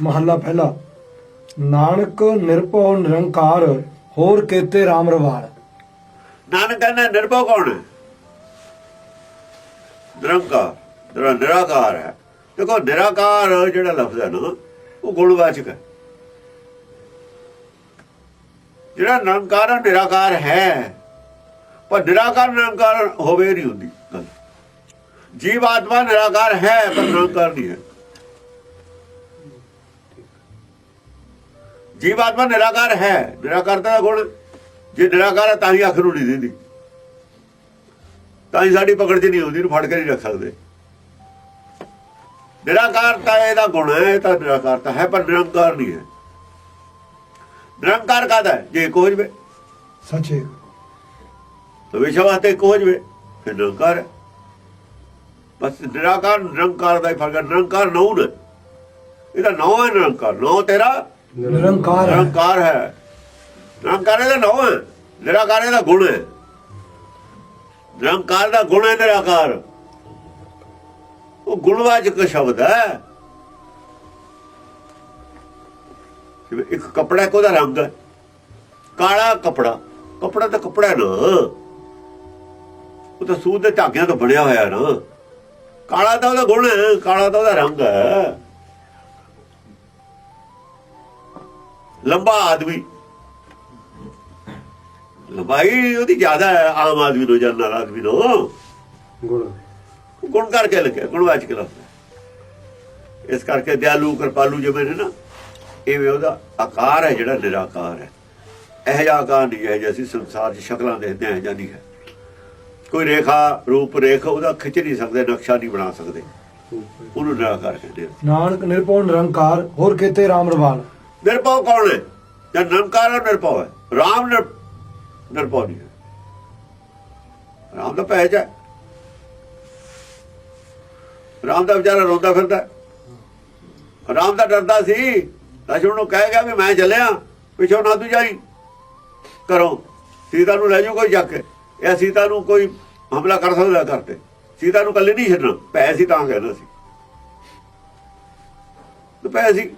ਮਹੱਲਾ ਪਹਿਲਾ। ਨਾਨਕ ਨਿਰਭਉ ਨਿਰੰਕਾਰ, ਹੋਰ ਕੇਤੇ RAM ਰਵਾਲ ਨਾਨਕ ਕਹਿੰਦਾ, ਨਿਰਭਉ ਕੌਣ ਹੈ? ਨਿਰੰਕਾਰ, ਜਿਹੜਾ ਨਿਰਾਕਾਰ ਹੈ। ਦੇਖੋ, ਨਿਰਾਕਾਰ ਜਿਹੜਾ ਲਫ਼ਜ਼ ਹੈ ਨਾ, ਉਹ ਗੁਣਵਾਚਕ ਹੈ। ਜਿਹੜਾ ਨਿਰੰਕਾਰ ਨਿਰਾਕਾਰ ਹੈ। ਪਰ ਨਿਰਾਕਾਰ, ਨਿਰੰਕਾਰ ਹੋਵੇ ਨਹੀਂ ਹੁੰਦੀ ਗੱਲ। ਜੀਵ ਆਤਮਾ ਨਿਰਾਕਾਰ ਹੈ, ਪਰ ਨਿਰੰਕਾਰ ਨਹੀਂ ਹੈ। ਜੀਵ ਆਤਮਾ ਨਿਰਾਕਾਰ ਹੈ। ਨਿਰਾਕਾਰਤਾ ਦਾ ਗੁਣ ਜੇ ਨਿਰਾਕਾਰ ਹੈ ਤਾਂ ਹੀ ਅੱਖ ਨੂੰ ਨਹੀਂ ਦਿੰਦੀ। ਤਾਂ ਹੀ ਸਾਡੀ ਪਕੜ 'ਚ ਨਹੀਂ ਆਉਂਦੀ ਇਹਨੂੰ ਫੜ ਕੇ ਨਹੀਂ ਰੱਖ ਸਕਦੇ। ਨਿਰਾਕਾਰਤਾ ਇਹਦਾ ਗੁਣ ਹੈ ਤਾਂ ਨਿਰਾਕਾਰਤਾ ਹੈ ਪਰ ਨਿਰੰਕਾਰ ਨਹੀਂ ਹੈ। ਨਿਰੰਕਾਰ ਕਾਹਦਾ ਹੈ? ਜੇ ਕੋਈ ਜਵੇ। ਸੱਚੇ। ਹਮੇਸ਼ਾ ਵਾਸਤੇ ਇੱਕ ਹੋ ਜਵੇ ਫਿਰ ਨਿਰੰਕਾਰ ਹੈ। ਬਸ ਨਿਰਾਕਾਰ ਨਿਰੰਕਾਰ ਦਾ ਹੀ ਫ਼ਰਕ ਹੈ। ਨਿਰੰਕਾਰ ਨੌ ਨੇ। ਇਹਦਾ ਨੌ ਹੈ ਨਿਰੰਕਾਰ। ਨੌ ਤੇਰਾ ਨਿਰੰਕਾਰ ਹੈ। ਨਿਰੰਕਾਰ ਹੈ। ਨਿਰੰਕਾਰ ਇਹਦਾ ਨੌ ਹੈ। ਨਿਰਾਕਾਰ ਇਹਦਾ ਗੁਣ ਹੈ। ਨਿਰੰਕਾਰ ਦਾ ਗੁਣ ਹੈ ਨਿਰਾਕਾਰ। ਉਹ ਗੁਣਵਾਚਕ ਸ਼ਬਦ ਹੈ। ਜਿਵੇਂ ਇੱਕ ਕਪੜਾ ਇੱਕ ਉਹਦਾ ਰੰਗ ਹੈ। ਕਾਲਾ ਕਪੜਾ। ਕਪੜਾ ਤਾਂ ਕਪੜਾ ਨਾ। ਉਹ ਤਾਂ ਸੂਤ ਦੇ ਧਾਗਿਆਂ ਤੋਂ ਬਣਿਆ ਹੋਇਆ ਨਾ। ਕਾਲਾ ਤਾਂ ਉਹਦਾ ਗੁਣ ਹੈ। ਕਾਲਾ ਤਾਂ ਉਹਦਾ ਰੰਗ ਹੈ। ਲੰਬਾ ਆਦਮੀ। ਲੰਬਾਈ ਉਹਦੀ ਜ਼ਿਆਦਾ ਹੈ ਆਮ ਆਦਮੀ ਤੋਂ ਜਾਂ ਨਾਲ ਆਦਮੀ ਤੋਂ ਗੁਣ। ਗੁਣ ਕਰਕੇ ਲਿਖਿਆ ਗੁਣਵਾਚਕ ਲਫ਼ਜ਼ ਇਸ ਕਰਕੇ ਦਿਆਲੂ ਕਿਰਪਾਲੂ ਜਿਵੇਂ ਨੇ ਨਾ ਇਹ ਉਹਦਾ ਆਕਾਰ ਹੈ ਜਿਹੜਾ ਨਿਰਾਕਾਰ ਹੈ। ਇਹ ਜਿਹਾ ਆਕਾਰ ਨਹੀਂ ਹੈ ਜਿਵੇਂ ਅਸੀਂ ਸੰਸਾਰ 'ਚ ਸ਼ਕਲਾਂ ਦੇਖਦੇ ਹਾਂ ਜਾਂ ਨਹੀਂ ਹੈ। ਕੋਈ ਰੇਖਾ ਰੂਪ ਰੇਖ ਉਹਦਾ ਖਿੱਚ ਨਹੀਂ ਸਕਦੇ ਨਕਸ਼ਾ ਨਹੀਂ ਬਣਾ ਸਕਦੇ। ਉਹਨੂੰ ਨਿਰਾਕਾਰ ਕਹਿੰਦੇ ਆ। ਨਾਨਕ ਨਿਰਭਉ ਨਿਰੰਕਾਰ ਹੋਰ ਕੇਤੇ RAM ਰਵਾਲ ਨਿਰਭਉ ਕੌਣ ਹੈ? ਜਾਂ ਨਿਰੰਕਾਰ ਹੈ ਨਿਰਭਉ ਹੈ? ਰਾਮ ਨਿਰ ਨਿਰਭਉ ਨਹੀਂ ਹੈ। ਰਾਮ ਦਾ ਪਹਿਚ ਹੈ। ਰਾਮ ਦਾ ਵਿਚਾਰਾ ਰੋਂਦਾ ਫਿਰਦਾ ਰਾਮ ਦਾ ਡਰਦਾ ਸੀ। ਲక్ష్ਮਣ ਨੂੰ ਕਹਿ ਗਿਆ ਵੀ ਮੈਂ ਚੱਲਿਆ, ਪਿੱਛੋਂ ਨਾ ਤੂੰ ਜਾਈ। ਕਰੋ ਸੀਤਾ ਨੂੰ ਲੈ ਜਾਓ ਕੋਈ ਜਾ ਕੇ। ਇਹ ਸੀਤਾ ਨੂੰ ਕੋਈ ਹਮਲਾ ਕਰ ਸਕਦਾ ਕਰਤੇ ਸੀਤਾ ਨੂੰ ਕੱਲੇ ਨਹੀਂ ਛੱਡਣਾ। ਪੈ ਸੀ ਤਾਂ ਕਹਿੰਦਾ ਸੀ। ਤੇ ਪੈ ਸੀ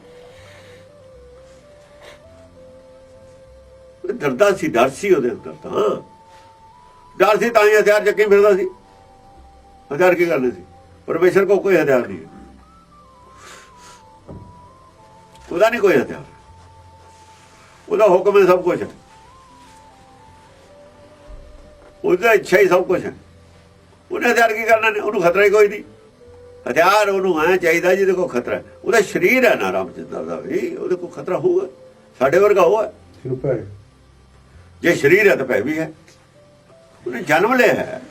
ਡਰਦਾ ਸੀ, ਡਰ ਸੀ ਉਹਦੇ ਅੰਦਰ ਤਾਂ। ਡਰ ਸੀ ਤਾਂ ਹੀ ਹਥਿਆਰ ਚੱਕੀ ਫਿਰਦਾ ਸੀ। ਹਥਿਆਰ ਕੀ ਕਰਨੇ ਸੀ? ਪਰਮੇਸ਼ਰ ਕੋ ਕੋਈ ਹਥਿਆਰ ਨਹੀਂ ਹੈ। ਉਹਦਾ ਨਹੀਂ ਕੋਈ ਹਥਿਆਰ। ਉਹਦਾ ਹੁਕਮ ਹੈ ਸਭ ਕੁਝ ਉਹਦਾ ਇੱਛਾ ਹੀ ਸਭ ਕੁਝ ਹੈ। ਉਹਨੇ ਹਥਿਆਰ ਕੀ ਕਰਨਾ ਨੇ? ਉਹਨੂੰ ਖਤਰਾ ਹੀ ਕੋਈ ਨਹੀਂ। ਹਥਿਆਰ ਉਹਨੂੰ ਐ ਚਾਹੀਦਾ ਜਿਹਦੇ ਕੋਲ ਖਤਰਾ ਉਹਦਾ ਸਰੀਰ ਹੈ ਨਾ ਰਾਮਚੰਦਰ ਦਾ ਵੀ ਉਹਦੇ ਕੋਲ ਖਤਰਾ ਹੋਊਗਾ। ਸਾਡੇ ਵਰਗਾ ਉਹ ਹੈ। ਜੇ ਸਰੀਰ ਹੈ ਤਾਂ ਭੈ ਵੀ ਹੈ। ਉਹਨੇ ਜਨਮ ਲਿਆ ਹੈ।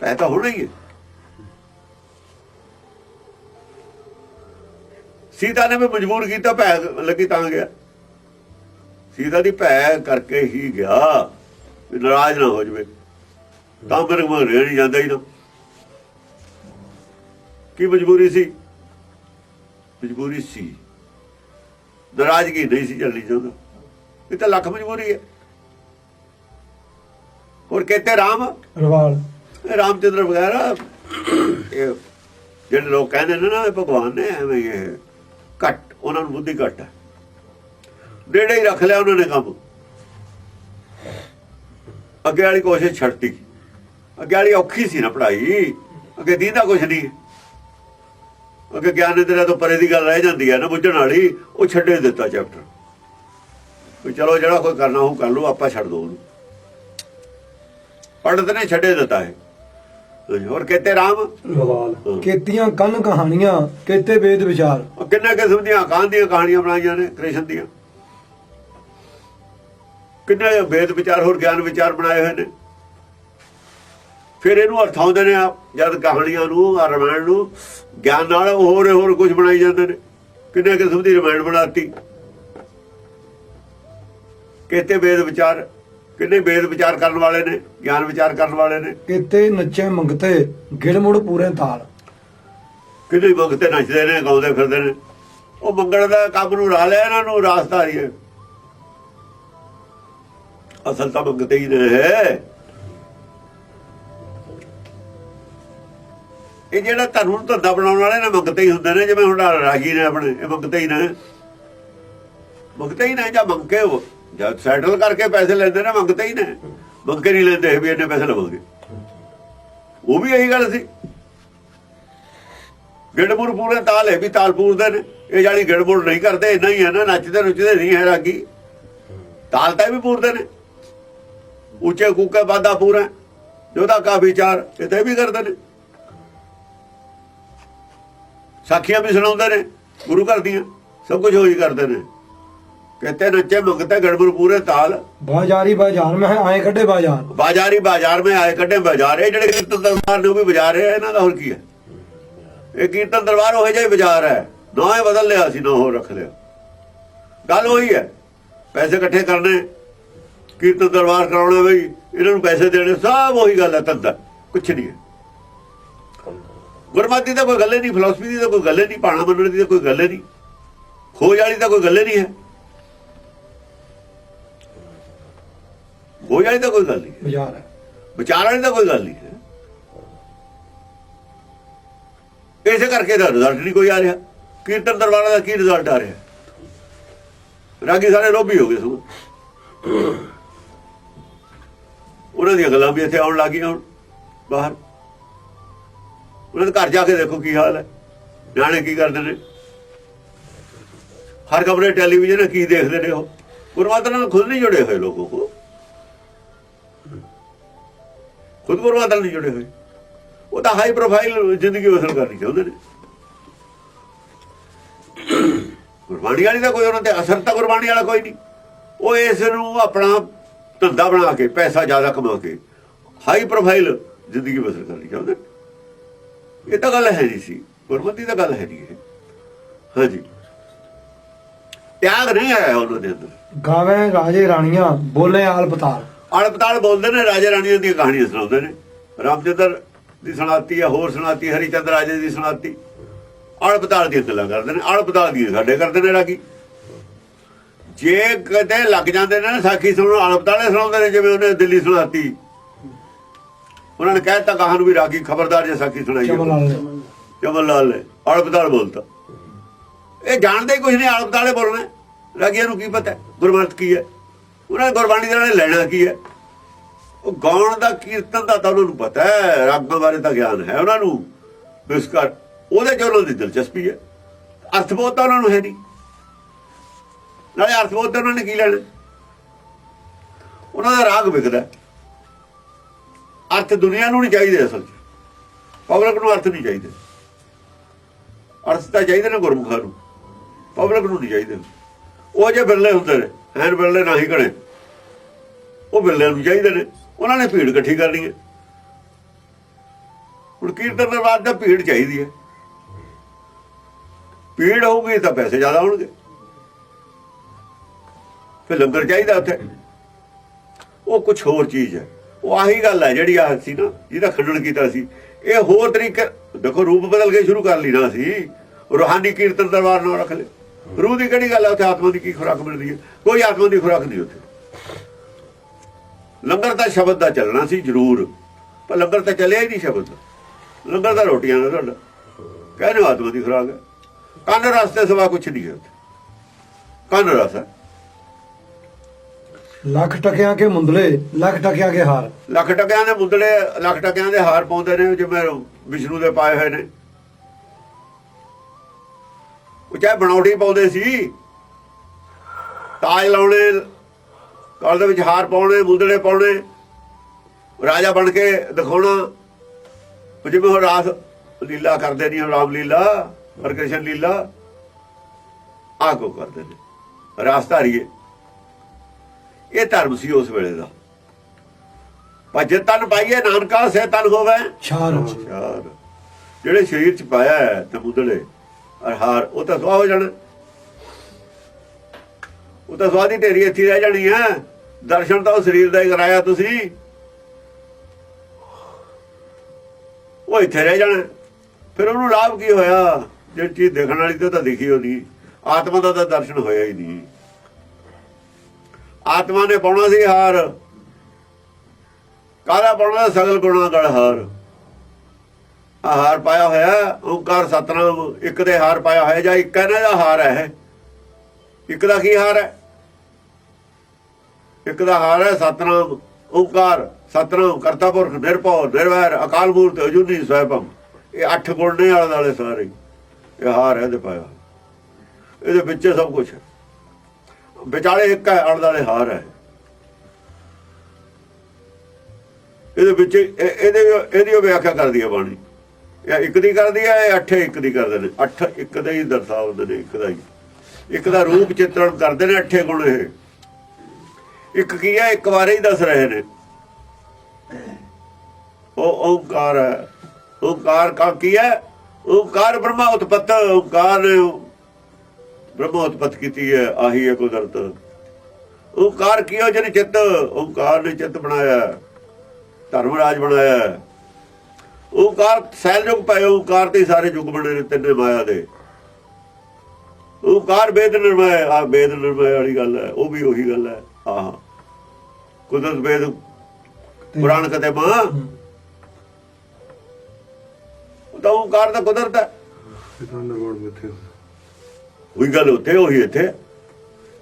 ਭੈ ਤਾਂ ਹੋਣਾ ਹੀ ਹੈ। ਸੀਤਾ ਨੇ ਵੀ ਮਜਬੂਰ ਕੀਤਾ, ਭੈ ਲੱਗੀ ਤਾਂ ਗਿਆ। ਸੀਤਾ ਦੀ ਭੈ ਕਰਕੇ ਹੀ ਗਿਆ। ਨਾਰਾਜ਼ ਨਾ ਹੋ ਜਵੇ। ਤਾਂ ਫਿਰ ਮਨ ਨਹੀਂ ਜਾਂਦਾ ਹੀ ਨਾ। ਕੀ ਮਜਬੂਰੀ ਸੀ? ਮਜਬੂਰੀ ਸੀ। ਨਾਰਾਜ਼ਗੀ ਨਹੀਂ ਸੀ ਚੱਲਣੀ ਚਾਹੁੰਦਾ। ਇਹ ਤਾਂ ਲੱਖ ਮਜਬੂਰੀ ਹੈ। ਹੋਰ ਕਹਿੰਦੇ ਰਾਮ? ਰਵਾਲ। ਰਾਮਚੰਦਰ ਵਗੈਰਾ ਇਹ ਜਿਹੜੇ ਲੋਕ ਕਹਿੰਦੇ ਨੇ ਨਾ ਇਹ ਭਗਵਾਨ ਨੇ ਐਵੇਂ ਇਹ ਘੱਟ ਉਹਨਾਂ ਨੂੰ ਬੁੱਧੀ ਘੱਟ ਹੈ। ਡੇੜੇ ਹੀ ਰੱਖ ਲਿਆ ਉਹਨਾਂ ਨੇ ਕੰਮ। ਅੱਗੇ ਵਾਲੀ ਕੋਸ਼ਿਸ਼ ਛੱਡਤੀ। ਅੱਗੇ ਵਾਲੀ ਔਖੀ ਸੀ ਨਾ ਪੜ੍ਹਾਈ। ਅੱਗੇ ਦੀਦਾ ਕੁਝ ਨਹੀਂ। ਅੱਗੇ ਗਿਆਨ ਇੰਦਰੀਆਂ ਤੋਂ ਪਰੇ ਦੀ ਗੱਲ ਰਹਿ ਜਾਂਦੀ ਹੈ ਨਾ ਬੁੱਝਣ ਵਾਲੀ ਉਹ ਛੱਡੇ ਦਿੱਤਾ ਚੈਪਟਰ ਵੀ ਚਲੋ ਜਿਹੜਾ ਕੋਈ ਕਰਨਾ ਉਹ ਕਰ ਲਓ ਆਪਾਂ ਛੱਡ ਦੋ ਉਹਨੂੰ। ਪੰਡਤ ਨੇ ਛੱਡੇ ਦਿੱਤਾ ਹੈ ਹੋਰ ਕਹਿੰਦੇ ਰਾਮ? ਕੇਤੀਆਂ ਕੰਨ ਕਹਾਣੀਆਂ ਕੇਤੇ ਵੇਦ ਵਿਚਾਰ। ਕਿੰਨੇ ਕਿਸਮ ਦੀਆਂ ਕਾਂ ਦੀਆਂ ਕਹਾਣੀਆਂ ਬਣਾਈਆਂ ਨੇ ਕ੍ਰਿਸ਼ਨ ਦੀਆਂ? ਕਿੰਨੇ ਵੇਦ ਵਿਚਾਰ ਹੋਰ ਗਿਆਨ ਵਿਚਾਰ ਬਣਾਏ ਹੋਏ ਨੇ? ਫਿਰ ਇਹਨੂੰ ਅਰਥਾਉਂਦੇ ਨੇ ਆ ਜਦ ਕਹਾਣੀਆਂ ਨੂੰ ਰਮਾਇਣ ਨੂੰ ਗਿਆਨ ਨਾਲ ਹੋਰ ਹੋਰ ਕੁਝ ਬਣਾਈ ਜਾਂਦੇ ਨੇ। ਕਿੰਨੇ ਕਿਸਮ ਦੀ ਰਮਾਇਣ ਬਣਾਤੀ? ਕਿਤੇ ਵੇਦ ਵਿਚਾਰ ਕਿੰਨੇ ਵੇਦ ਵਿਚਾਰ ਕਰਨ ਵਾਲੇ ਨੇ ਗਿਆਨ ਵਿਚਾਰ ਕਰਨ ਵਾਲੇ ਨੇ। ਕੇਤੇ ਨੱਚੇ ਮੰਗਤੇ ਗਿਲਮੁੜ ਪੂਰੇ ਤਾਲ ਕਿੰਨੇ ਵਕਤੇ ਨੱਚਦੇ ਨੇ ਗਾਉਂਦੇ ਫਿਰਦੇ ਨੇ। ਉਹ ਮੰਗਣ ਦਾ ਕੰਮ ਨੂੰ ਰਾ ਲਿਆ ਇਹਨਾਂ ਨੂੰ ਰਾਸਤਾਰੀ ਹੈ। ਅਸਲ ਤਾਂ ਮੰਗਤੇ ਹੀ ਨੇ ਇਹ। ਜਿਹੜਾ ਧਰਮ ਨੂੰ ਧੰਦਾ ਬਣਾਉਣ ਵਾਲੇ ਨੇ ਮੰਗਤੇ ਹੀ ਹੁੰਦੇ ਨੇ ਜਿਵੇਂ ਹੁਣ ਰਾਗੀ ਨੇ ਆਪਣੇ ਇਹ ਮੰਗਤੇ ਹੀ ਨੇ। ਮੰਗਤੇ ਹੀ ਨੇ ਜਾਂ ਮੰਗ ਉਹ। ਜਦ ਸੈਟਲ ਕਰਕੇ ਪੈਸੇ ਲੈਂਦੇ ਨੇ ਮੰਗਦੇ ਹੀ ਨੇ। ਮੰਗ ਕੇ ਨਹੀਂ ਲੈਂਦੇ, ਵੀ ਇੰਨੇ ਪੈਸੇ ਲਵਾਂਗੇ। ਉਹ ਵੀ ਇਹੀ ਗੱਲ ਸੀ। ਗਿੜਮੁਰ ਪੂਰੇ ਤਾਲ ਹੈ ਵੀ ਤਾਲ ਪੂਰਦੇ ਨੇ। ਇਹ ਜਾਨੀ ਗਿੜਮੁਰ ਨਹੀਂ ਕਰਦੇ, ਇੰਨਾ ਹੀ ਹੈ ਨਾ, ਨੱਚਦੇ ਨੁੱਚਦੇ ਨਹੀਂ ਹੈ ਰਾਗੀ। ਤਾਲ ਤਾਂ ਇਹ ਵੀ ਪੂਰਦੇ ਨੇ। ਉੱਚੇ ਕੂਕੇ ਬਾਦਾ ਪੂਰਾ ਜੋਦਾ ਕਾ ਵਿਚਾਰ ਇਹ ਤਾਂ ਇਹ ਵੀ ਕਰਦੇ ਨੇ। ਸਾਖੀਆਂ ਵੀ ਸੁਣਾਉਂਦੇ ਨੇ, ਗੁਰੂ ਘਰ ਦੀਆਂ, ਸਭ ਕੁਝ ਹੋਈ ਕਰਦੇ ਨੇ। ਕਹਤੇ ਨੱਚੇ ਮੰਗਤੇ ਗੜਬੜ ਪੂਰੇ ਤਾਲ ਬਾਜ਼ਾਰੀ ਬਾਜ਼ਾਰ ਮੈਂ ਆਏ ਕੱਢੇ ਬਾਜ਼ਾਰ। ਬਾਜ਼ਾਰੀ ਬਾਜ਼ਾਰ में ਆਏ ਕੱਢੇ ਬਾਜ਼ਾਰ। ਇਹ ਜਿਹੜੇ ਕੀਰਤਨ ਦਰਬਾਰ ਨੇ ਉਹ ਵੀ ਬਾਜ਼ਾਰ ਹੈ ਇਹਨਾਂ ਦਾ ਹੋਰ ਕੀ ਹੈ? ਇਹ ਕੀਰਤਨ ਦਰਬਾਰ ਉਹ ਜਿਹਾ ਹੀ ਬਾਜ਼ਾਰ ਹੈ। ਨਾ ਇਹ ਬਦਲ ਲਿਆ ਸੀ ਨਾ ਹੋਰ ਰੱਖ ਲਿਆ ਗੱਲ ਉਹੀ ਹੈ ਪੈਸੇ ਇਕੱਠੇ ਕਰਨੇ ਕੀਰਤਨ ਦਰਬਾਰ ਕਰਾਉਣਾ ਬਈ ਇਹਨਾਂ ਨੂੰ ਪੈਸੇ ਦੇਣੇ ਸਭ ਉਹੀ ਗੱਲ ਹੈ ਤੰਦਾ ਕੁਛ ਨਹੀਂ ਹੈ। ਗੁਰਮਤਿ ਦੀ ਤਾਂ ਕੋਈ ਗੱਲ ਨਹੀਂ ਫਿਲਾਸਫੀ ਦੀ ਤਾਂ ਕੋਈ ਗੱਲ ਨਹੀਂ ਪਾਣਾ ਮੰਨਣ ਦੀ ਤਾਂ ਕੋਈ ਗੱਲ ਨਹੀਂ। ਖੋਜ ਵਾਲੀ ਤਾਂ ਕੋਈ ਗੱਲ ਨਹੀਂ ਹੈ। ਖੋਜ ਵਾਲੀ ਤਾਂ ਕੋਈ ਗੱਲ ਨਹੀਂ ਬਾਜ਼ਾਰ ਹੈ। ਵਿਚਾਰ ਵਾਲੀ ਤਾਂ ਕੋਈ ਗੱਲ ਨਹੀਂ ਹੈ। ਇਸੇ ਕਰਕੇ ਦਾ ਰਿਜ਼ਲਟ ਨਹੀਂ ਕੋਈ ਆ ਰਿਹਾ। ਕੀਰਤਨ ਦਰਬਾਰਾਂ ਦਾ ਕੀ ਰਿਜ਼ਲਟ ਆ ਰਿਹਾ? ਰਾਗੀ ਸਾਰੇ ਲੋਭੀ ਹੋ ਗਏ ਸੋ ਉਹਨਾਂ ਦੀਆਂ ਗੱਲਾਂ ਵੀ ਇੱਥੇ ਆਉਣ ਲੱਗੀਆਂ ਹੁਣ ਬਾਹਰ। ਉਹਨਾਂ ਦੇ ਘਰ ਜਾ ਕੇ ਦੇਖੋ ਕੀ ਹਾਲ ਹੈ। ਨਿਆਣੇ ਕੀ ਕਰਦੇ ਨੇ। ਹਰ ਕਮਰੇ ਟੈਲੀਵਿਜ਼ਨ ਹੈ, ਕੀ ਦੇਖਦੇ ਨੇ ਉਹ। ਗੁਰਮਤਿ ਨਾਲ ਖੁਦ ਨਹੀਂ ਜੁੜੇ ਹੋਏ ਲੋਕੋ ਕੋ ਖੁਦ ਗੁਰਮਤਿ ਨਾਲ ਨਹੀਂ ਜੁੜੇ ਹੋਏ। ਉਹ ਤਾਂ ਹਾਈ ਪ੍ਰੋਫਾਈਲ ਜ਼ਿੰਦਗੀ ਵਸਲ ਕਰਨੀ ਚਾਹੁੰਦੇ ਨੇ। ਗੁਰਬਾਣੀ ਵਾਲੀ ਦਾ ਕੋਈ ਉਹਨਾਂ ਤੇ ਅਸਰ ਤਾਂ ਗੁਰਬਾਣੀ ਵਾਲਾ ਕੋਈ ਨਹੀਂ। ਉਹ ਇਸ ਨੂੰ ਆਪਣਾ ਧੰਦਾ ਬਣਾ ਕੇ, ਪੈਸਾ ਜ਼ਿਆਦਾ ਕਮਾ ਕੇ ਹਾਈ ਪ੍ਰੋਫਾਈਲ ਜ਼ਿੰਦਗੀ ਬਸਰ ਕਰਨੀ ਚਾਹੁੰਦੇ ਨੇ। ਇਹ ਤਾਂ ਗੱਲ ਹੈ ਨਹੀਂ ਸੀ। ਗੁਰਮਤਿ ਦੀ ਤਾਂ ਗੱਲ ਹੈ ਨਹੀਂ ਇਹ। ਹਾਂਜੀ। ਤਿਆਗ ਨਹੀਂ ਆਇਆ ਉਹਨਾਂ ਦੇ ਅੰਦਰ। ਗਾਵੇਂ ਰਾਜੇ ਰਾਣੀਆਂ, ਬੋਲੇ ਆਲ ਪਤਾਲ ਅੜਪਤਾਲ ਬੋਲਦੇ ਨੇ ਰਾਜੇ ਰਾਣੀਆਂ ਦੀਆਂ ਕਹਾਣੀਆਂ ਸੁਣਾਉਂਦੇ ਨੇ। ਰਾਮਚੰਦਰ ਦੀ ਸੁਣਾਤੀ ਹੈ ਹੋਰ ਸੁਣਾਤੀ ਹਰੀਚੰਦ ਰਾਜੇ ਦੀ ਸੁਣਾਤੀ। ਅੜਪਤਾਲ ਦੀਆਂ ਗੱਲਾਂ ਕਰਦੇ ਨੇ ਅੜਪਤਾਲ ਦੀਆਂ ਸਾਡੇ ਕਰਦੇ ਨੇ ਰਾਗੀ। ਜੇ ਕਦੇ ਲੱਗ ਜਾਂਦੇ ਨੇ ਨਾ ਸਾਖੀ ਸੁਣਨ ਅੜਪਤਾਲੇ ਸੁਣਾਉਂਦੇ ਨੇ ਜਿਵੇਂ ਉਹਨੇ ਦਿੱਲੀ ਸੁਣਾਤੀ। ਉਹਨਾਂ ਨੇ ਕਹਿਤਾ ਕਹਾਂ ਨੂੰ ਵੀ ਰਾਗੀ ਖਬਰਦਾਰ ਜੇ ਸਾਖੀ ਸੁਣਾਈ ਚਮਨ ਲਾਲ ਨੇ। ਅੜਪਤਾਲ ਬੋਲਤਾ। ਇਹ ਜਾਣਦੇ ਕੁਝ ਨਹੀਂ ਅੜਪਤਾਲੇ ਬੋਲਣਾ। ਰਾਗੀਆਂ ਨੂੰ ਕੀ ਪਤਾ ਗੁਰਮਤਿ ਕੀ ਹੈ। ਉਹਨਾਂ ਨੇ ਗੁਰਬਾਣੀ ਦੇ ਨਾਲ ਲੈਣਾ ਕੀ ਹੈ? ਉਹ ਗਾਉਣ ਦਾ ਕੀਰਤਨ ਦਾ ਤਾਂ ਉਹਨਾਂ ਨੂੰ ਪਤਾ ਹੈ, ਰਾਗਾਂ ਬਾਰੇ ਤਾਂ ਗਿਆਨ ਹੈ ਉਹਨਾਂ ਨੂੰ। ਇਸ ਕਰ ਉਹਦੇ ਚ ਉਹਨਾਂ ਦੀ ਦਿਲਚਸਪੀ ਹੈ। ਅਰਥ ਬੋਧ ਤਾਂ ਉਹਨਾਂ ਨੂੰ ਹੈ ਨਹੀਂ। ਨਾਲੇ ਅਰਥਬੋਧ ਤਾਂ ਉਹਨਾਂ ਨੇ ਕੀ ਲੈਣਾ? ਉਹਨਾਂ ਦਾ ਰਾਗ ਵਿਕਦਾ ਅਰਥ ਦੁਨੀਆ ਨੂੰ ਨਹੀਂ ਚਾਹੀਦੇ ਅਸਲ 'ਚ। ਪਬਲਿਕ ਨੂੰ ਅਰਥ ਨਹੀਂ ਚਾਹੀਦੇ। ਅਰਥ ਤਾਂ ਚਾਹੀਦੇ ਨੇ ਗੁਰਮੁਖਾਂ ਨੂੰ। ਪਬਲਿਕ ਨੂੰ ਨਹੀਂ ਚਾਹੀਦੇ। ਉਹ ਜੇ ਬਿਰਲੇ ਹੁੰਦੇ ਨੇ ਹੈਨ ਬਿਰਲੇ ਨਹੀਂ ਘੜੇ। ਉਹ ਬਿਰਲੇ ਨੂੰ ਚਾਹੀਦੇ ਨੇ, ਉਹਨਾਂ ਨੇ ਭੀੜ ਇਕੱਠੀ ਕਰਨੀ ਹੈ। ਹੁਣ ਕੀਰਤਨ ਦੇ ਬਾਅਦ ਤਾਂ ਭੀੜ ਚਾਹੀਦੀ ਹੈ। ਭੀੜ ਹੋਊਗੀ ਤਾਂ ਪੈਸੇ ਜ਼ਿਆਦਾ ਹੋਣਗੇ। ਫਿਰ ਲੰਗਰ ਚਾਹੀਦਾ ਉੱਥੇ। ਉਹ ਕੁਝ ਹੋਰ ਚੀਜ਼ ਹੈ। ਉਹ ਆਹੀ ਗੱਲ ਹੈ ਜਿਹੜੀ ਆਹ ਸੀ ਨਾ, ਜਿਹਦਾ ਖੰਡਨ ਕੀਤਾ ਸੀ। ਇਹ ਹੋਰ ਤਰੀਕੇ, ਦੇਖੋ ਰੂਪ ਬਦਲ ਕੇ ਸ਼ੁਰੂ ਕਰ ਲਈ ਨਾ ਸੀ। ਰੂਹਾਨੀ ਕੀਰਤਨ ਦਰਬਾਰ ਨਾਲ ਰੱਖ ਲੈ ਰੂਹ ਦੀ ਕਿਹੜੀ ਗੱਲ ਹੈ ਉੱਥੇ ਆਤਮਾ ਦੀ ਕੀ ਖੁਰਾਕ ਮਿਲਦੀ ਹੈ? ਕੋਈ ਆਤਮਾ ਦੀ ਖੁਰਾਕ ਨਹੀਂ ਉੱਥੇ। ਲੰਗਰ ਤਾਂ ਸ਼ਬਦ ਦਾ ਚੱਲਣਾ ਸੀ ਜ਼ਰੂਰ। ਪਰ ਲੰਗਰ ਤਾਂ ਚੱਲਿਆ ਹੀ ਨਹੀਂ ਸ਼ਬਦ। ਦਾ ਲੰਗਰ ਤਾਂ ਰੋਟੀਆਂ ਦਾ ਤੁਹਾਡਾ। ਕਹਿੰਦੇ ਆਤਮਾ ਦੀ ਖੁਰਾਕ ਹੈ। ਕੰਨ ਰਸਤੇ ਸਿਵਾ ਕੁਝ ਨਹੀਂ ਹੈ ਕੰਨ ਰਸ ਹੈ। ਲੱਖ ਟਕਿਆਂ ਕੇ ਮੁੰਦਲੇ ਲੱਖ ਟਕਿਆਂ ਕੇ ਹਾਰ। ਲੱਖ ਟਕਿਆਂ ਦੇ ਮੁੰਦੜੇ ਲੱਖ ਟਕਿਆਂ ਦੇ ਹਾਰ ਪਾਉਂਦੇ ਨੇ ਜਿਵੇਂ ਵਿਸ਼ਨੂੰ ਦੇ ਪਾਏ ਹੋਏ ਨੇ। ਉਹ ਚਾਹੇ ਬਣਾਉਟੀ ਪਾਉਂਦੇ ਸੀ। ਤਾਜ ਲਾਉਣੇ ਕਾਲ ਦੇ ਵਿੱਚ ਹਾਰ ਪਾਉਣੇ ਮੁੰਦੜੇ ਪਾਉਣੇ ਰਾਜਾ ਬਣ ਕੇ ਦਿਖਾਉਣਾ। ਜਿਵੇਂ ਉਹ ਰਾਸ ਲੀਲਾ ਕਰਦੇ ਨਹੀਂ ਰਾਮ ਲੀਲਾ ਔਰ ਕ੍ਰਿਸ਼ਨ ਲੀਲਾ ਆ ਕੋ ਕਰਦੇ ਨੇ ਰਾਸ ਧਾਰੀਏ ਇਹ ਧਰਮ ਸੀ ਉਸ ਵੇਲੇ ਦਾ। ਭਜੇ ਤਨ ਪਾਈਏ ਨਾਨਕਾ ਸੇ ਤਨ ਹੋਵੇ। ਛਾਰ ਯਾਰ ਜਿਹੜੇ ਸਰੀਰ ਚ ਪਾਇਆ ਹੈ ਤੇ ਮੁੰਦਲੇ ਔਰ ਹਾਰ, ਉਹ ਤਾਂ ਸੁਆਹ ਹੋ ਜਾਣਾ। ਉਹ ਤਾਂ ਸਵਾਦੀ ਢੇਰੀ ਇੱਥੇ ਰਹਿ ਜਾਣੀ ਹੈ ਦਰਸ਼ਨ ਤਾਂ ਉਹ ਸਰੀਰ ਦਾ ਹੀ ਕਰਾਇਆ ਤੁਸੀਂ। ਉਹ ਇੱਥੇ ਰਹਿ ਜਾਣਾ। ਫਿਰ ਉਹਨੂੰ ਲਾਭ ਕੀ ਹੋਇਆ? ਜੇ ਚੀਜ਼ ਦੇਖਣ ਵਾਲੀ ਤੇ ਉਹ ਤਾਂ ਦਿਖੀ ਹੋਣੀ। ਆਤਮਾ ਦਾ ਤਾਂ ਦਰਸ਼ਨ ਹੋਇਆ ਹੀ ਨਹੀਂ। ਆਤਮਾ ਨੇ ਪਾਉਣਾ ਸੀ ਹਾਰ। ਕਾਲਾ ਪਾਉਣਾ? ਸਗਲ ਗੁਣਾ ਗੜ ਹਾਰ। ਹਾਰ ਪਾਇਆ ਹੋਇਆ ਹੈ, ਓੰਕਾਰ ਸਤਨਾਮ ਇੱਕ ਦੇ ਹਾਰ ਪਾਇਆ ਹੋਇਆ ਜਾਂ ਇੱਕ ਇਹਨਾਂ ਦਾ ਹਾਰ ਹੈ ਇਹ। ਇੱਕ ਦਾ ਕੀ ਹਾਰ ਹੈ? ਇੱਕ ਦਾ ਹਾਰ ਹੈ ਸਤਨਾਮ ਓੰਕਾਰ ਸਤਨਾਮ ਕਰਤਾ ਪੁਰਖ ਨਿਰਭਉ ਨਿਰਵੈਰ ਅਕਾਲ ਮੂਰਤ ਅਜੂਨੀ ਸਵੈਭੰ। ਇਹ ਅੱਠ ਗੁਣ ਨੇ ਆਲੇ ਦੁਆਲੇ ਸਾਰੇ। ਇਹ ਹਾਰ ਹੈ ਤੇ ਪਾਇਆ ਇਹਦੇ ਵਿੱਚ ਸਭ ਕੁਝ ਹੈ। ਵਿਚਾਲੇ ਇੱਕ ਹੈ ਆਲੇ ਦੁਆਲੇ ਹਾਰ ਹੈ। ਇਹਦੇ ਵਿੱਚ ਇਹਦੇ ਇਹਦੀ ਵਿਆਖਿਆ ਕਰਦੀ ਹੈ ਬਾਣੀ। ਇਹ ਇੱਕ ਦੀ ਕਰਦੀ ਹੈ ਇਹ ਅੱਠੇ ਇੱਕ ਦੀ ਕਰਦੇ ਨੇ। ਅੱਠ ਇੱਕ ਦਾ ਹੀ ਦਰਸਾਉਂਦੇ ਨੇ, ਇੱਕ ਦਾ ਹੀ। ਇੱਕ ਦਾ ਰੂਪ ਚਿੱਤਰਣ ਕਰਦੇ ਨੇ ਅੱਠੇ ਗੁਣ ਇਹ। ਇੱਕ ਕੀ ਹੈ ਇੱਕ ਵਾਰੇ ਹੀ ਦੱਸ ਰਹੇ ਨੇ। ਉਹ ਓੰਕਾਰ ਹੈ। ਓੰਕਾਰ ਕਾ ਕੀ ਹੈ? ਓੰਕਾਰ ਬ੍ਰਹਮਾ ਉਤਪਤ, ਓੰਕਾਰ ਨੇ ਬ੍ਰਹਮਾ ਉਤਪਤ ਕੀਤੀ ਹੈ, ਆਹੀ ਹੈ ਕੁਦਰਤ। ਓੰਕਾਰ ਕੀਓ ਜਨ ਚਿੱਤ, ਓੰਕਾਰ ਨੇ ਚਿੱਤ ਬਣਾਇਆ। ਧਰਮ ਰਾਜ ਬਣਾਇਆ। ਹੈ। ਓੰਕਾਰ ਸੈਲ ਯੁਗ ਪਏ ਓੰਕਾਰ ਤੇ ਹੀ ਸਾਰੇ ਯੁਗ ਬਣੇ ਨੇ ਤਿੰਨੇ ਮਾਇਆ ਦੇ। ਓੰਕਾਰ ਵੇਦ ਨਿਰਮੈ ਆ ਵੇਦ ਨਿਰਮੈ ਵਾਲੀ ਗੱਲ ਹੈ ਉਹ ਵੀ ਉਹੀ ਗੱਲ ਹੈ। ਆਹ ਕੁਦਰਤ ਵੇਦ ਪੁਰਾਣ ਕਦੇ ਮਾਂ। ਉਹ ਤਾਂ ਓੰਕਾਰ ਦਾ ਕੁਦਰਤ ਹੈ। ਉਹੀ ਗੱਲ ਉੱਥੇ ਉਹੀ ਇੱਥੇ।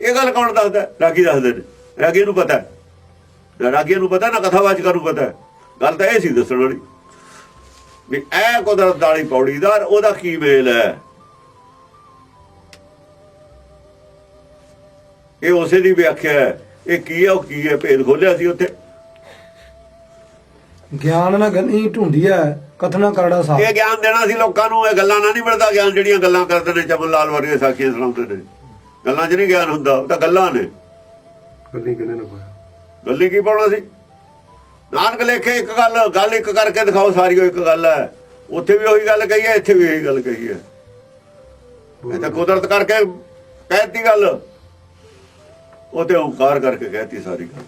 ਇਹ ਗੱਲ ਕੌਣ ਦੱਸਦਾ? ਰਾਗੀ ਦੱਸਦੇ ਨੇ। ਰਾਗੀ ਨੂੰ ਪਤਾ ਹੈ। ਨਾ ਰਾਗੀ ਨੂੰ ਪਤਾ ਨਾ ਕਥਾਵਾਚਕਾਂ ਨੂੰ ਪਤਾ ਹੈ। ਗੱਲ ਤਾਂ ਇਹ ਸੀ ਦੱਸਣ ਵਾਲੀ। ਵੀ ਇਹ ਕੁਦਰਤ ਵਾਲੀ ਪੌੜੀਦਾਰ ਉਹਦਾ ਕੀ ਮੇਲ ਹੈ? ਇਹ ਉਸੇ ਦੀ ਵਿਆਖਿਆ ਹੈ। ਇਹ ਕੀ ਹੈ? ਉਹ ਕੀ ਹੈ? ਭੇਦ ਖੋਲਿਆ ਸੀ ਉੱਥੇ। ਗਿਆਨ ਨਾ ਗਨੀ ਢੂੰਡੀਆ ਕਥਨਾ ਕਰੜਾ ਸਾਹਿਬ। ਇਹ ਗਿਆਨ ਦੇਣਾ ਸੀ ਲੋਕਾਂ ਨੂੰ ਇਹ ਗੱਲਾਂ ਨਾਲ ਨਹੀਂ ਮਿਲਦਾ ਗਿਆਨ ਜਿਹੜੀਆਂ ਗੱਲਾਂ ਕਰਦੇ ਨੇ ਚਮਨ ਲਾਲ ਵਰਗੇ ਸਾਖੀਆਂ ਸੁਣਾਉਂਦੇ ਨੇ। ਗੱਲਾਂ 'ਚ ਨਹੀਂ ਗਿਆਨ ਹੁੰਦਾ ਉਹ ਤਾਂ ਗੱਲਾਂ ਨੇ। ਕੱਲੀ ਕਿਨੇ ਨਾ ਪਾਇਆ ਗੱਲੀ ਕੀ ਪਾਉਣਾ ਸੀ? ਨਾਨਕ ਲੇਖੇ ਇੱਕ ਗੱਲ ਗੱਲ ਇੱਕ ਕਰਕੇ ਦਿਖਾਓ ਸਾਰੀ ਉਹ ਇੱਕ ਗੱਲ ਹੈ। ਉੱਥੇ ਵੀ ਉਹੀ ਗੱਲ ਕਹੀ ਹੈ ਇੱਥੇ ਵੀ ਉਹੀ ਗੱਲ ਕਹੀ ਹੈ। ਇਹ ਤਾਂ ਕੁਦਰਤ ਕਰਕੇ ਕਹਿਤੀ ਗੱਲ। ਉਹ ਤੇ ਓੰਕਾਰ ਕਰਕੇ ਕਹਿਤੀ ਸਾਰੀ ਗੱਲ।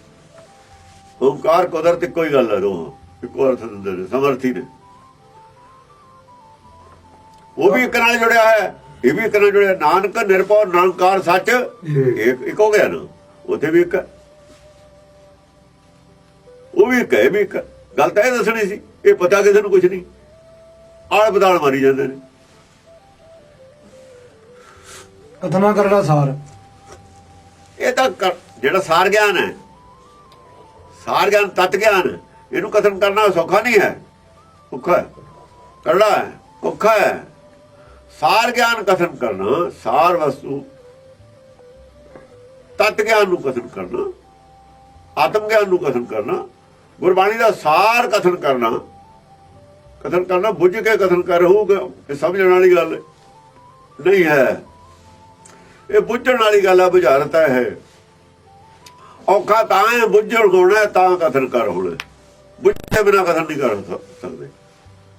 ਓੰਕਾਰ ਕੁਦਰਤ ਇੱਕੋ ਹੀ ਗੱਲ ਹੈ ਦੋਹਾਂ ਇੱਕੋ ਅਰਥ ਦਿੰਦੇ ਨੇ ਸਮਰਥੀ ਨੇ। ਉਹ ਵੀ ਇੱਕ ਨਾਲ ਜੁੜਿਆ ਹੈ ਇਹ ਵੀ ਇੱਕ ਨਾਲ ਜੁੜਿਆ ਨਾਨਕ ਨਿਰਭਉ ਨਿਰੰਕਾਰ ਸੱਚ ਇੱਕ ਇੱਕ ਹੋ ਗਿਆ ਨਾ। ਉੱਥੇ ਵੀ ਇੱਕ। ਉਹ ਵੀ ਇੱਕ ਹੈ ਇਹ ਵੀ ਇੱਕ। ਗੱਲ ਤਾਂ ਇਹ ਦੱਸਣੀ ਸੀ ਇਹ ਪਤਾ ਕਿਸੇ ਨੂੰ ਕੁਝ ਨਹੀਂ। ਆਲ ਬਦਾਲ ਮਾਰੀ ਜਾਂਦੇ ਨੇ। ਕਥਨਾ ਕਰੜਾ ਸਾਰ। ਇਹ ਤਾਂ ਜਿਹੜਾ ਸਾਰ ਗਿਆਨ ਹੈ। ਸਾਰ ਗਿਆਨ ਤਤ ਗਿਆਨ ਇਹਨੂੰ ਕਥਨ ਕਰਨਾ ਸੌਖਾ ਨਹੀਂ ਹੈ। ਔਖਾ ਹੈ। ਕਰੜਾ ਹੈ। ਔਖਾ ਹੈ। ਸਾਰ ਗਿਆਨ ਕਥਨ ਕਰਨਾ ਸਾਰ ਵਸਤੂ। ਤਤ ਗਿਆਨ ਨੂੰ ਕਥਨ ਕਰਨਾ। ਆਤਮ ਗਿਆਨ ਨੂੰ ਕਥਨ ਕਰਨਾ। ਗੁਰਬਾਣੀ ਦਾ ਸਾਰ ਕਥਨ ਕਰਨਾ। ਕਥਨ ਕਰਨਾ ਬੁੱਝ ਕੇ ਕਥਨ ਕਰ ਹੋਊਗਾ ਇਹ ਸਮਝਣ ਵਾਲੀ ਗੱਲ ਨਹੀਂ ਹੈ। ਇਹ ਬੁੱਝਣ ਵਾਲੀ ਗੱਲ ਆ, ਬੁਝਾਰਤ ਹੈ ਇਹ। ਔਖਾ ਤਾਂ ਹੈ ਬੁੱਝਣ ਹੋਣਾ ਤਾਂ ਕਥਨ ਕਰ ਹੁਣ। ਬੁੱਝੇ ਬਿਨਾ ਕਥਨ ਨਹੀਂ ਕਰ ਸਕਦੇ।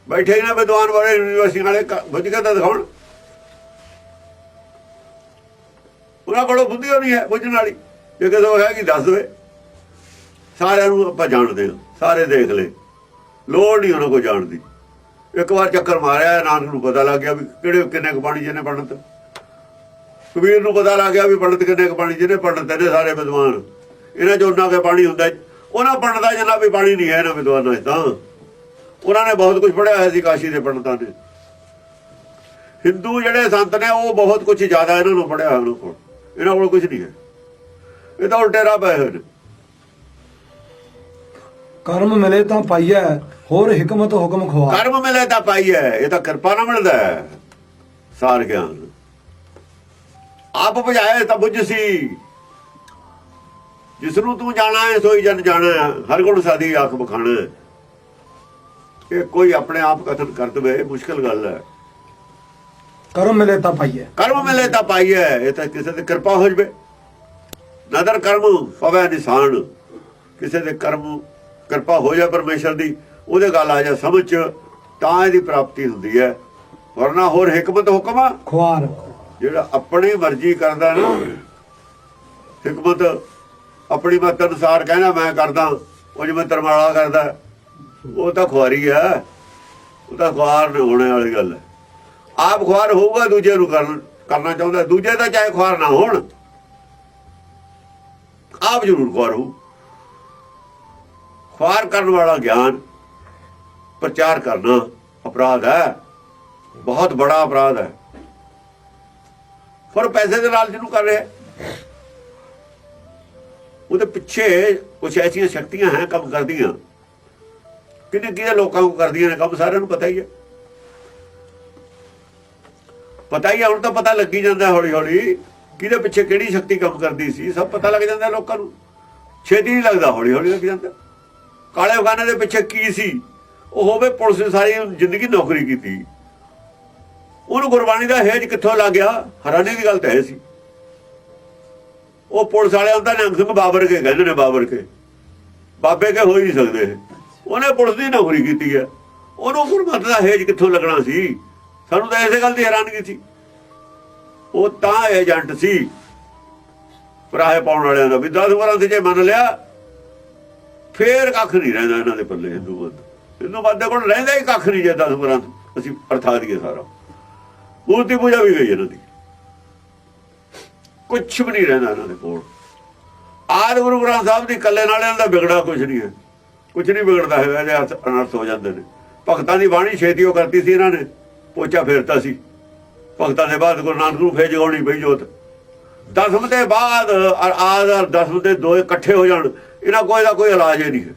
ਬੈਠੇ ਹੀ ਨਾ ਵਿਦਵਾਨ ਵਾਲੇ, ਯੂਨੀਵਰਸਿਟੀ ਵਾਲੇ ਬੁੱਝ ਕੇ ਤਾਂ ਦਿਖਾਉਣ। ਉਹਨਾਂ ਕੋਲ ਬੁੱਧੀ ਹੋਣੀ ਹੈ ਬੁੱਝਣ ਵਾਲੀ। ਜੇ ਕਿਸੇ ਕੋਲ ਹੈਗੀ, ਦੱਸ ਦੇਵੇ। ਸਾਰਿਆਂ ਨੂੰ ਆਪਾਂ ਜਾਣਦੇ ਹਾਂ, ਸਾਰੇ ਦੇਖ ਲੈ ਲੋੜ ਨਹੀਂ ਉਹਨਾਂ ਕੋ ਜਾਣ ਦੀ। ਇੱਕ ਵਾਰ ਚੱਕਰ ਮਾਰਿਆ, ਨਾਨਕ ਨੂੰ ਪਤਾ ਲੱਗ ਗਿਆ ਵੀ ਕਿਹੜੇ, ਕਿੰਨੇ ਕੁ ਪਾਣੀ ਜਿਹਨੇ ਪੰਡਤ ਕਬੀਰ ਨੂੰ ਪਤਾ ਲੱਗ ਗਿਆ ਵੀ ਪੰਡਤ ਕਿੰਨੇ ਕੁ ਪਾਣੀ ਜਿਹਨੇ ਪੰਡਤ ਨੇ ਸਾਰੇ ਵਿਦਵਾਨ। ਇਹਨਾਂ 'ਚ ਉਹਨਾਂ ਕੇ ਪਾਣੀ ਹੁੰਦਾ ਉਹਨਾਂ ਪੰਡਤਾਂ ਜਿੰਨਾ ਵੀ ਪਾਣੀ ਨਹੀਂ ਹੈ ਇਹਨਾਂ ਵਿਦਵਾਨਾਂ 'ਚ ਤਾਂ। ਉਹਨਾਂ ਨੇ ਬਹੁਤ ਕੁਝ ਪੜਿਆ ਹੋਇਆ ਸੀ ਕਾਸ਼ੀ ਦੇ ਪੰਡਤਾਂ ਨੇ। ਹਿੰਦੂ ਜਿਹੜੇ ਸੰਤ ਨੇ, ਉਹ ਬਹੁਤ ਕੁਝ ਜ਼ਿਆਦਾ ਇਹਨਾਂ ਨੂੰ ਪੜਿਆ ਹੋਇਆ ਉਹਨਾਂ ਕੋਲ। ਇਹਨਾਂ ਕੋਲ ਕੁਝ ਨਹੀਂ ਹੈ। ਇਹ ਤਾਂ ਉਲਟੇ ਰਾਹ ਪਏ ਹੋਏ ਨੇ। ਕਰਮ ਮਿਲੇ ਤਾਂ ਪਾਈਐ ਹੋਰ ਹਕਮਤ ਹੁਕਮ ਖਵਾ। ਕਰਮ ਮਿਲੇ ਤਾਂ ਪਾਈ ਹੈ ਇਹ ਤਾਂ ਕਿਰਪਾ ਨਾਲ ਮਿਲਦਾ ਹੈ। ਸਾਰ ਗਿਆਨ। ਆਪ ਬੁਝਾਏ ਤਾਂ ਬੁੱਝ ਸੀ। ਜਿਸ ਨੂੰ ਤੂੰ ਜਾਣਾ ਹੈ ਸੋਈ ਜਨ ਜਾਣਾ ਹੈ ਹਰ ਗੁਣ ਸਾਦੀ ਆਖ ਬਖਾਣਾ। ਇਹ ਕੋਈ ਆਪਣੇ ਆਪ ਕਥਨ ਕਰ ਦਵੇ ਮੁਸ਼ਕਲ ਗੱਲ ਹੈ। ਕਰਮ ਮਿਲੇ ਤਾਂ ਪਾਈਐ। ਕਰਮ ਮਿਲੇ ਤਾਂ ਪਾਈ ਹੈ ਇਹ ਤਾਂ ਕਿਸੇ ਤੇ ਕਿਰਪਾ ਹੋ ਜਵੇ। ਨਦਰ ਕਰਮ ਪਵੇ ਨਿਸ਼ਾਨ ਕਿਸੇ ਦੇ ਕਰਮ ਕਿਰਪਾ ਹੋ ਜਾ ਪਰਮੇਸ਼ਰ ਦੀ ਉਹਦੇ ਗੱਲ ਆ ਜਾ ਸਮਝ ਚ, ਤਾਂ ਇਹਦੀ ਪ੍ਰਾਪਤੀ ਹੁੰਦੀ ਹੈ। ਵਰਨਾ ਹੋਰ ਹਕਮਤ ਹੁਕਮ ਆ, ਖੁਆਰ। ਜਿਹੜਾ ਆਪਣੀ ਮਰਜ਼ੀ ਕਰਦਾ ਨਾ ਹਕਮਤ ਆਪਣੀ ਮਤ ਅਨੁਸਾਰ ਕਹਿੰਦਾ ਮੈਂ ਕਰਦਾ ਉਹ ਜਿਵੇਂ ਤਰਮਾਲਾ ਕਰਦਾ ਉਹ ਤਾਂ ਖੁਆਰੀ ਹੈ ਉਹ ਤਾਂ ਖੁਆਰ ਹੋਣੇ ਵਾਲੀ ਗੱਲ। ਹੈ ਆਪ ਖੁਆਰ ਹੋਊਗਾ ਦੂਜੇ ਨੂੰ ਕਰਨ ਕਰਨਾ ਚਾਹੁੰਦਾ ਦੂਜੇ ਦਾ ਚਾਹੇ ਖੁਆਰ ਨਾ ਹੋਣ ਆਪ ਜ਼ਰੂਰ ਖੁਆਰ ਹੋ ਖੁਆਰ ਕਰਨ ਵਾਲਾ ਗਿਆਨ, ਪ੍ਰਚਾਰ ਕਰਨਾ ਅਪਰਾਧ ਹੈ। ਬਹੁਤ ਬੜਾ ਅਪਰਾਧ ਹੈ। ਪਰ ਪੈਸੇ ਦੇ ਨਾਲ ਜਿਹਨੂੰ ਕਰ ਰਿਹਾ ਉਹਦੇ ਪਿੱਛੇ ਕੁਝ ਐਸੀਆਂ ਸ਼ਕਤੀਆਂ ਹੈ ਕੰਮ ਕਰਦੀਆਂ। ਕਿੰਨੇ ਕਿਹਦੇ ਲੋਕਾਂ ਨੂੰ ਕਰਦੀਆਂ ਨੇ ਕੰਮ, ਸਾਰਿਆਂ ਨੂੰ ਪਤਾ ਹੀ ਹੈ। ਪਤਾ ਹੀ ਹੈ, ਹੁਣ ਤਾਂ ਪਤਾ ਲੱਗੀ ਜਾਂਦਾ ਹੌਲੀ ਹੌਲੀ ਕਿਹਦੇ ਪਿੱਛੇ ਕਿਹੜੀ ਸ਼ਕਤੀ ਕੰਮ ਕਰਦੀ ਸੀ। ਸਭ ਪਤਾ ਲੱਗ ਜਾਂਦਾ ਲੋਕਾਂ ਨੂੰ। ਛੇਤੀ ਨਹੀਂ ਲੱਗਦਾ ਹੌਲੀ ਹੌਲੀ ਲੱਗ ਜਾਂਦਾ। ਕਾਲੇ ਅਫਗਾਨਾਂ ਦੇ ਪਿੱਛੇ ਕੀ ਸੀ? ਉਹ ਹੋਵੇ ਪੁਲਿਸ ਨੇ ਸਾਰੀ ਜ਼ਿੰਦਗੀ ਨੌਕਰੀ ਕੀਤੀ। ਉਹਨੂੰ ਗੁਰਬਾਣੀ ਦਾ ਹੇਜ ਕਿੱਥੋਂ ਲੱਗ ਗਿਆ? ਹੈਰਾਨੀ ਦੀ ਗੱਲ ਤਾਂ ਇਹ ਸੀ। ਉਹ ਪੁਲਿਸ ਵਾਲਿਆਂ ਹੁੰਦਾ ਨਿਹੰਗ ਸਿੰਘ ਬਾਬਰ ਕੇ ਕਹਿੰਦੇ ਨੇ, ਬਾਬਰ ਕੇ। ਬਾਬੇ ਕੇ ਹੋ ਹੀ ਨਹੀਂ ਸਕਦੇ ਉਹਨੇ ਪੁਲਿਸ ਦੀ ਨੌਕਰੀ ਕੀਤੀ ਹੈ। ਉਹਨੂੰ ਗੁਰਮਤਿ ਦਾ ਹੇਜ ਕਿੱਥੋਂ ਲੱਗਣਾ ਸੀ? ਸਾਨੂੰ ਤਾਂ ਇਸੇ ਗੱਲ ਦੀ ਹੈਰਾਨਗੀ ਸੀ। ਉਹ ਤਾਂ ਏਜੰਟ ਸੀ। ਪਰਾਹੇ ਪਾਉਣ ਵਾਲਿਆਂ ਦਾ ਵੀ। 10 ਵਾਰਾਂ ਤੇ ਜੇ ਮੰਨ ਲਿਆ ਫੇਰ ਕੱਖ ਨਹੀਂ ਰਹਿੰਦਾ ਇਹਨਾਂ ਦੇ ਪੱਲੇ ਹਿੰਦੂ ਬੰਦ ਹਿੰਦੂ ਬੰਦ ਦੇ ਕੋਲ ਰਹਿੰਦਾ ਹੀ ਕੱਖ ਨਹੀਂ ਜੇ 10 ਵਾਰਾਂ ਅਸੀਂ ਅਰਥਾ ਦਈਏ ਸਾਰਾ। ਮੂਰਤੀ ਪੂਜਾ ਵੀ ਗਈ ਇਹਨਾਂ ਦੀ। ਕੁਝ ਵੀ ਨਹੀਂ ਰਹਿੰਦਾ ਇਹਨਾਂ ਦੇ ਕੋਲ। ਆਦ ਗੁਰੂ ਗ੍ਰੰਥ ਸਾਹਿਬ ਦੀ ਕੱਲੇ ਨਾਲ ਇਹਨਾਂ ਦਾ ਵਿਗੜਾ ਕੁਝ ਨਹੀਂ ਹੈ। ਕੁਝ ਨਹੀਂ ਵਿਗੜਦਾ ਹੈਗਾ, ਇਹਦੇ ਅਰਥ ਅਨਰਥ ਹੋ ਜਾਂਦੇ ਨੇ। ਭਗਤਾਂ ਦੀ ਬਾਣੀ ਛੇਤੀ ਉਹ ਕਰਤੀ ਸੀ ਇਹਨਾਂ ਨੇ। ਪੋਚਾ ਫੇਰਤਾ ਸੀ। ਭਗਤਾਂ ਦੇ ਬਾਅਦ ਗੁਰੂ ਨਾਨਕ ਨੂੰ ਫੇਰ ਜਗਾਉਣੀ ਪਈ ਜੋਤ। ਦਸਮ ਦੇ ਬਾਅਦ ਔਰ ਆਦ ਦਸਮ ਦੇ ਦੋ ਇਕੱਠੇ ਹੋ ਜਾਣ। ਇਹਨਾਂ ਕੋਈ ਦਾ ਕੋਈ ਇਲਾਜ ਹੀ ਨਹੀਂ ਹੈ।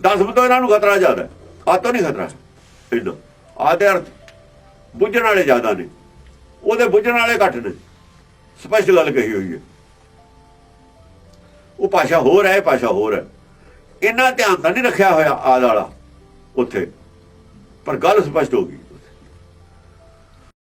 ਦਸਮ ਤੋਂ ਇਹਨਾਂ ਨੂੰ ਖਤਰਾ ਜ਼ਿਆਦਾ ਹੈ। ਆਹ ਤੋਂ ਨਹੀਂ ਖਤਰਾ। ਇਹਨਾਂ ਆਦੇ ਅਰਥ। ਬੁੱਝਣ ਵਾਲੇ ਜ਼ਿਆਦਾ ਨੇ। ਉਹਦੇ ਬੁੱਝਣ ਵਾਲੇ ਘੱਟ ਨੇ। ਸਪਸ਼ਟ ਗੱਲ ਕਹੀ ਹੋਈ ਹੈ। ਉਹ ਭਾਸ਼ਾ ਹੋਰ ਹੈ, ਇਹ ਭਾਸ਼ਾ ਹੋਰ ਹੈ। ਇਹਨਾਂ ਧਿਆਨ ਤਾਂ ਨਹੀਂ ਰੱਖਿਆ ਹੋਇਆ ਆਦ ਵਾਲਾ ਉੱਥੇ। ਪਰ ਗੱਲ ਸਪਸ਼ਟ ਹੋ ਗਈ।